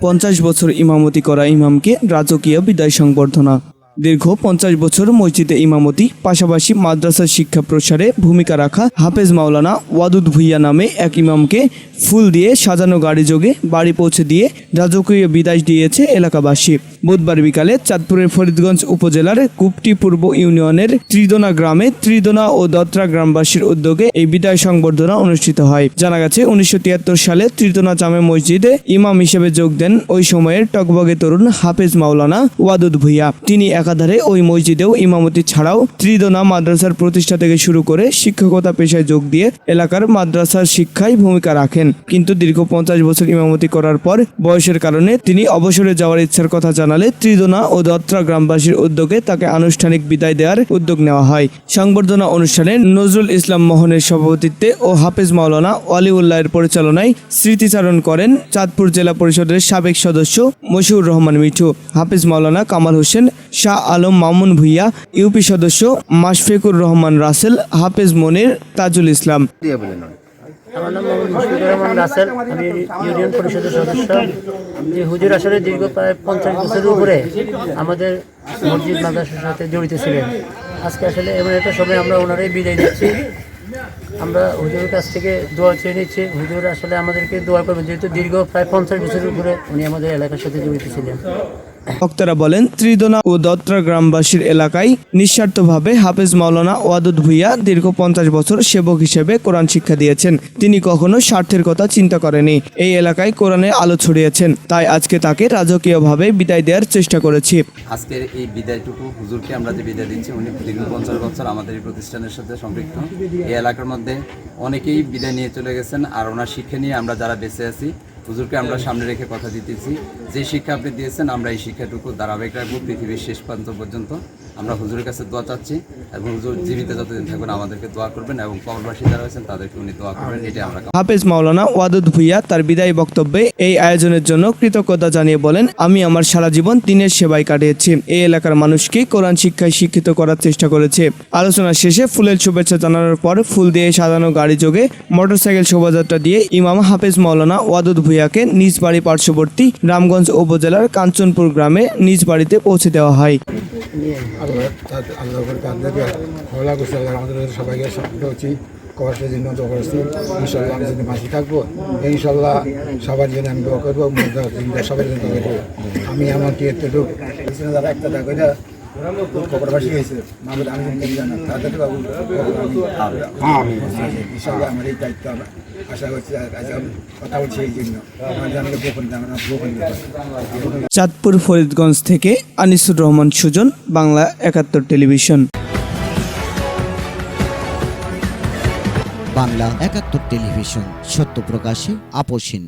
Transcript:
পঞ্চাশ বছর ইমামতি করা ইমামকে রাজকীয় বিদায় সংবর্ধনা। দীর্ঘ পঞ্চাশ বছর মসজিদে ইমামতি, পাশাপাশি মাদ্রাসার শিক্ষা প্রসারে ভূমিকা রাখা হাফেজ মাওলানা ওয়াদুদ ভুইয়া নামে এক ইমামকে ফুল দিয়ে সাজানো গাড়ি যোগে বাড়ি পৌঁছে দিয়ে রাজকীয় বিদায় দিয়েছে এলাকাবাসী। বুধবার বিকালে চাঁদপুরের ফরিদগঞ্জ উপজেলার কুপটি পূর্ব ইউনিয়নের ত্রিদোনা গ্রামে ত্রিদোনা ও দত্রা গ্রামবাসীর উদ্যোগে এই বিদায় সংবর্ধনা অনুষ্ঠিত হয়। জানা গেছে, উনিশশো তিয়াত্তর সালে ত্রিদোনা জামে মসজিদে ইমাম হিসেবে যোগ দেন ওই সময়ের টকবগে তরুণ হাফেজ মাওলানা ওয়াদুদ ভুইয়া। তিনি একাধারে ওই মসজিদেও ইমামতি ছাড়াও ত্রিদোনা মাদ্রাসার প্রতিষ্ঠা থেকে শুরু করে শিক্ষকতা পেশায় যোগ দিয়ে এলাকার মাদ্রাসার শিক্ষায় ভূমিকা রাখেন। কিন্তু দীর্ঘ পঞ্চাশ বছর ইমামতি করার পর বয়সের কারণে তিনি অবসরে যাওয়ার ইচ্ছার কথা জানালে ত্রিদোনা ও দত্রা গ্রামবাসীর উদ্যোগে তাকে আনুষ্ঠানিক বিদায় দেওয়ার উদ্যোগ নেওয়া হয়। সংবর্ধনা অনুষ্ঠানে নজরুল ইসলাম মোহনের সভাপতিত্বে ও হাফেজ মাওলানা ওয়ালিউল্লাহের পরিচালনায় স্মৃতিচারণ করেন চাঁদপুর জেলা পরিষদের সাবেক সদস্য মশিউর রহমান মিঠু, হাফেজ মাওলানা কামাল হোসেন, শাহ আলম মামুন ভুইয়া, ইউপি সদস্য মাশফিকুর রহমান রাসেল, হাফেজ মনির তাজুল ইসলাম। আমার নাম মোহাম্মদ মুশফিকুর রহমান রাসেল, আমি ইউনিয়ন পরিষদের সদস্য। যে হুজুর আসলে দীর্ঘ প্রায় পঞ্চাশ বছরের উপরে আমাদের মসজিদ মাদ্রাসার সাথে জড়িত ছিলেন। আজকে আসলে এমন একটা সময় আমরা ওনারাই বিদায় দিচ্ছি আমরা হুজুরের কাছ থেকে দোয়া চেয়ে নিচ্ছি। হুজুর আসলে আমাদেরকে দোয়া করবেন যেহেতু দীর্ঘ প্রায় পঞ্চাশ বছরের উপরে উনি আমাদের এলাকার সাথে জড়িত ছিলেন। বক্তারা বলেন ত্রিদোনা ও দত্রা গ্রামবাসীর এলাকায় নিঃস্বার্থভাবে হাফেজ মাওলানা ওয়াদুদ ভুইয়া দীর্ঘ পঞ্চাশ বছর সেবক হিসেবে কোরআন শিক্ষা দিয়েছেন। তিনি কখনো স্বার্থের কথা চিন্তা করেনি এই এলাকায় কোরআনের আলো ছড়িয়েছেন। তাই আজকে তাকে রাজকীয়ভাবে বিদায় দেওয়ার চেষ্টা করেছি। আজকের এই বিদায়টুকু হুজুরকে আমরা যে বিদায় দিচ্ছি উনি দীর্ঘ পঞ্চাশ বছর আমাদের এই প্রতিষ্ঠানের সাথে সম্পৃক্ত। এই এলাকার মধ্যে অনেকেই বিদায় নিয়ে চলে গেছেন আর ওনার শিক্ষা নিয়ে আমরা যারা বেঁচে আছি, হুজুরকে আমরা সামনে রেখে কথা দিতেছি। যে শিক্ষা আপনি দিয়েছেন, আমরা এই শিক্ষাটুকু ধারাবাহিক রাখব, পৃথিবীর শেষ প্রান্ত পর্যন্ত। আমরা হুজুরের কাছে দোয়া চাচ্ছি এবং হুজুর জীবিত যতদিন থাকবেন আমাদেরকে দোয়া করবেন এবং কবরবাসী যারা আছেন তাদেরকে উনি দোয়া করবেন এটাই আমরা হাফেজ মাওলানা ওয়াদুদ ভুইয়া তার বিদায়ী বক্তব্যে এই আয়োজনের জন্য কৃতজ্ঞতা জানিয়ে বলেন আমি আমার সারা জীবন দিনের সেবায় কাটিয়েছি। এই এলাকার মানুষকে কোরআন শিক্ষায় শিক্ষিত করার চেষ্টা করেছে। আলোচনা শেষে ফুলের শুভেচ্ছা জানানোর পর ফুল দিয়ে সাজানো গাড়ি যোগে মোটরসাইকেল শোভাযাত্রা দিয়ে ইমাম হাফেজ মাওলানা ওয়াদুদ ভুইয়াকে নিজ বাড়ি পার্শ্ববর্তী রামগঞ্জ উপজেলার কাঞ্চনপুর গ্রামে নিজ বাড়িতে পৌঁছে দেওয়া হয়। আল্লাহ আল্লাহ করে তাদেরকে হলা করছে আল্লাহ আমাদের সবাইকে সাহায্য করছি। কষ্টের জন্য দোয়া করছি। ইনশাল্লাহ আমি যদি বাঁচি থাকব ইনশাল্লাহ সবার জন্য আমি দোয়া করব সবার জন্য দোয়া করব। আমি আমার কি একটু যারা একটা দেখা করে হয়েছে মামুদ আমি জানা তাদের বাবু ইনশাল্লাহ আমার এই দায়িত্ব চাঁদপুর ফরিদগঞ্জ থেকে আনিসুর রহমান সুজন বাংলা একাত্তর টেলিভিশন। বাংলা একাত্তর টেলিভিশন সত্য প্রকাশে আপোষহীন